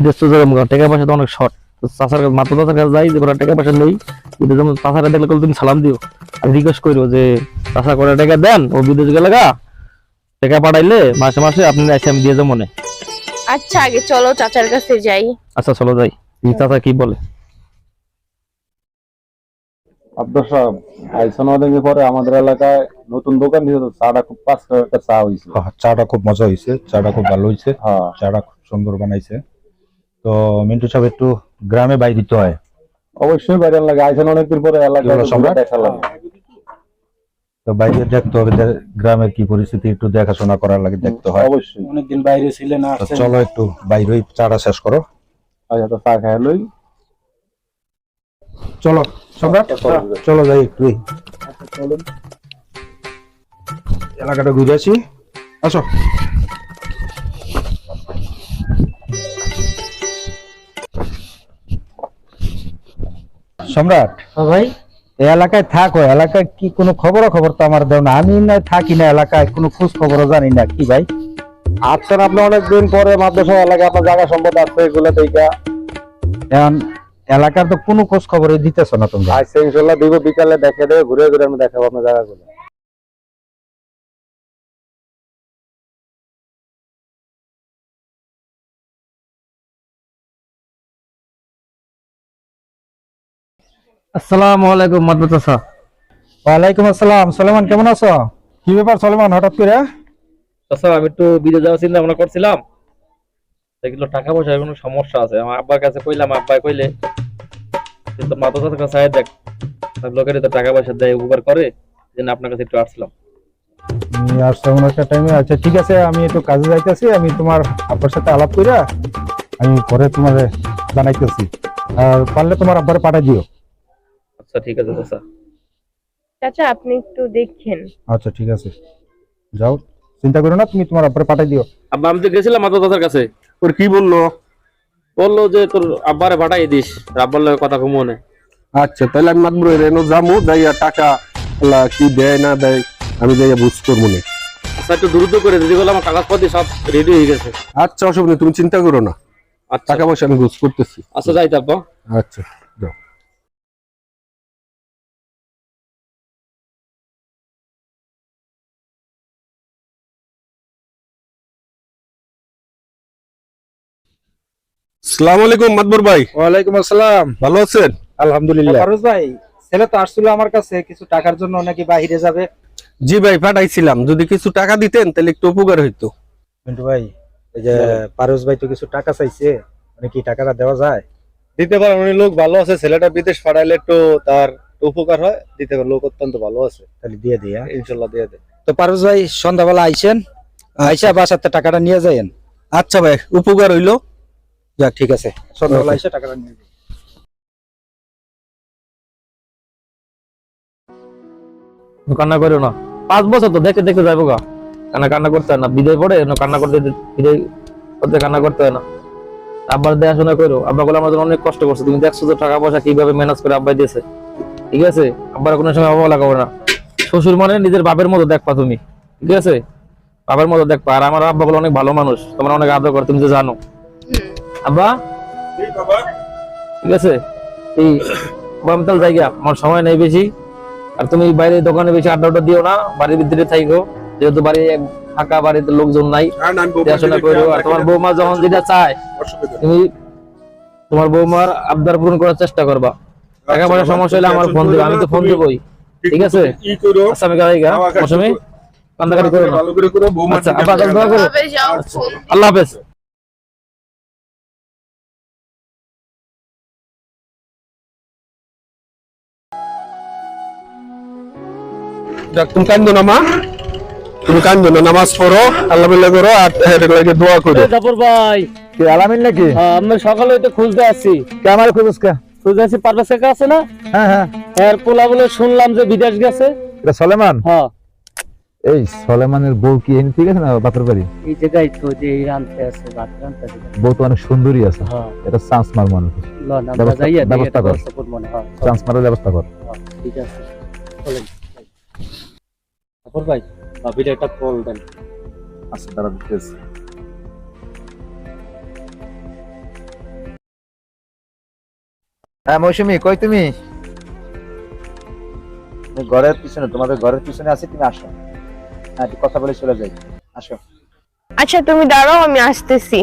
বিদেশ তো যেরকম টাকা পয়সা তো অনেক শর্ট চাষার কাছে মাত্র চাষার কাছে যাই যে ওরা টাকা পয়সা নেই বিদেশ যেমন চাষারা দেখলে কল তুমি সালাম দিও। আর রিকোয়েস্ট করো যে চাষা করে টাকা দেন ও বিদেশ গেলে গা টাকা পাঠাইলে মাসে মাসে আপনি এসে আমি দিয়ে যাব মনে। আচ্ছা আগে চলো চাচার কাছে যাই। আচ্ছা চলো যাই। এই চাচা কি বলে? আব্দুল সাহেব আইসন অনেকে পরে আমাদের এলাকায় নতুন দোকান দিয়েছে তো চাটা খুব পাঁচ টাকা চা হয়েছে হ্যাঁ, চাটা খুব মজা হয়েছে চাটা খুব ভালো হয়েছে হ্যাঁ। চাটা খুব সুন্দর বানাইছে। তো মিন্টু সাহেব একটু গ্রামে বাই দিতে হয়। অবশ্যই বাইরে লাগে আইসন অনেকদিন পরে? দেখা লাগে তো বাইরে দেখতে হবে গ্রামের কি পরিস্থিতি একটু দেখাশোনা করার লাগে দেখতে হয়। অবশ্যই। অনেকদিন বাইরে ছিলেন আসছেন। চলো একটু বাইরে চাটা শেষ করো। আচ্ছা তো চা খাই লই। চলো সম্রাট। চলো। যাই একটু এলাকাটা ঘুরে আসি। আসো। সম্রাট? ভাই। এই এলাকায় থাকো এলাকায় কি কোনো খবর খবর তো আমার দেও না। আমি না থাকি না এলাকায় কোনো খোঁজ খবরও জানি না। কি ভাই? আচ্ছা আপনি অনেক দিন পরে মাদ্রাসা এলাকায় আপনার জায়গা সম্পদ আছে এগুলো থেকে এখন এলাকার তো কোনো খোঁজ খবরই দিতেছ না তোমরা। আজ ইনশাল্লাহ দিব বিকালে দেখে দেবে ঘুরে ঘুরে আমি দেখাবো আপনার জায়গাগুলো। আসসালামু আলাইকুম মাদবু চাচা ওয়ালাইকুম আসসালাম। সলেমান কেমন আছো? কি ব্যাপার সলেমান হঠাৎ করে? চাচা আমি একটু বিদেশ যাওয়ার চিন্তা ভাবনা করছিলাম। দেখল টাকা পয়সার কোনো সমস্যা আছে। আমার আব্বার কাছে কইলাম আব্বা কইলে কিন্তু মাথা কাছে আয় দেখ। সব লোকের তো টাকা পয়সা দেয় উপকার করে। জন্য আপনার কাছে একটু আসলাম। আসছো একটা টাইমে আচ্ছা ঠিক আছে আমি একটু কাজে যাইতেছি। আমি তোমার আব্বার সাথে আলাপ কইরা আমি পরে তোমার জানাইতেছি। আর পারলে তোমার আব্বারে পাঠাই দিও। আচ্ছা ঠিক আছে চাচা চাচা আপনি একটু দেখেন। আচ্ছা ঠিক আছে। যাও চিন্তা করো না তুমি তোমার আব্বারে পাঠাই দিও। আব্বা আমি তো গেছিলাম মাথা চাচার কাছে। ওর কি বলল? বলল যে তোর আব্বারে পাঠাই দিস। আব্বার লগে কথা কমো না। আচ্ছা তাহলে আমি মাতবর রেনো যাব যাইয়া টাকা আল্লাহ কি দেয় না দেয় আমি যাইয়া বুঝ করব না। আচ্ছা একটু দ্রুত করে দিদি বলে আমার কাগজপত্র সব রেডি হয়ে গেছে। আচ্ছা অসুবিধা নেই, তুমি চিন্তা করো না। আচ্ছা। টাকা পয়সা আমি বুঝ করতেছি। আচ্ছা যাই আব্বা আচ্ছা। যাও সালাম আলাইকুম মাতবর ভাই। ওয়ালাইকুম আসসালাম। ভালো আছেন? আলহামদুলিল্লাহ। ফারুজ ভাই ছেলে তো আসছিল আমার কাছে কিছু টাকার জন্য নাকি বাইরে যাবে? জি ভাই পাঠাইছিলাম। যদি কিছু টাকা দিতেন তাহলে একটু উপকার হইতো। মিন্টু ভাই এই যে পারুস ভাই তো কিছু টাকা চাইছে মানে কি টাকাটা দেওয়া যায়? দিতে পারেন উনি লোক ভালো আছে ছেলেটা বিদেশ পাঠাইলে একটু তার উপকার হয় দিতে পারেন লোক অত্যন্ত ভালো আছে। তাহলে দিয়ে দিই হ্যাঁ? ইনশাল্লাহ দিয়ে দেয় তো পারুস ভাই সন্ধ্যাবেলা আইসেন আইসা বাসাতে টাকাটা নিয়ে যাইয়েন আচ্ছা ভাই উপকার হইল। যাক ঠিক আছে। সন্ধ্যাবেলা আইসা টাকাটা নিয়ে যাই কান্না করো না। পাঁচ বছর তো দেখে দেখে যাব গা। কান্না কান্না করতে হয় না? বিদায় পড়ে কান্না করতে বিদায় করতে কান্না করতে হয় না। আব্বার দেখাশোনা করো আব্বা বলে আমাদের অনেক কষ্ট করছে। তুমি দেখছ তো টাকা পয়সা কীভাবে ম্যানেজ করে আব্বাই দিয়েছে। ঠিক আছে? আব্বার কোনো সময় অবহেলা করো না। শ্বশুর মানে নিজের বাপের মতো দেখবা তুমি। ঠিক আছে? বাবার মতো দেখবা। আর আমার আব্বা বলে অনেক ভালো মানুষ। তোমার অনেক আদর করে তুমি তো জানো। আব্বা ঠিক আছে এই বামতাল জায়গা আমার সময় নেই বেশি আর তুমি বাইরে দোকানে বেশি দিও না বাড়ির ভিতরে থাইকো যেহেতু বাড়ি ফাঁকা বাড়িতে লোকজন নাই হ্যাঁ, দেখাশোনা করো আর তোমার। বৌমা যখন যেটা চায় তুমি তোমার বৌমার আবদার পূরণ করার চেষ্টা করবা টাকা পয়সা আচ্ছা, সমস্যা হলে আমার ফোন দিবে আমি তো ফোন দেবই ঠিক আছে? আচ্ছা আমি মৌসুমি কান্দাকাটি করো না ভালো তুমি কান্দো না মা। তুমি কান্দো না নামাজ পড়ো আল্লাহ বিল্লাহ করো আর লাগে দোয়া করো। জাফর ভাই। কি আলামিন নাকি? আমরা সকালে হইতে খুঁজতে আসছি। কে আমার খুঁজছ কে? খুঁজতে আসছি পারভেজ কাকা আছে না? হ্যাঁ হ্যাঁ। এর পোলা বলে শুনলাম যে বিদেশ গেছে। এটা সলেমান? হ্যাঁ। এই সলেমানের বউ কি এনে ঠিক আছে না বাপের বাড়ি? এই জায়গায় তো যে এই আছে বউ তো অনেক সুন্দরী আছে। হ্যাঁ। এটা চান্স মার লন ব্যবস্থা- কর। হ্যাঁ। চান্স মারার ব্যবস্থা কর। হ্যাঁ, ঠিক আছে। চলেন। জাফর ভাই ভাবির একটা কল দেন আচ্ছা তারা দিতেছে হ্যাঁ মৌসুমি কই তুমি? ঘরের পিছনে তোমাদের ঘরের পিছনে আছি তুমি আসো। হ্যাঁ কথা বলে চলে যাই। আসো। আচ্ছা তুমি দাঁড়াও আমি আসতেছি।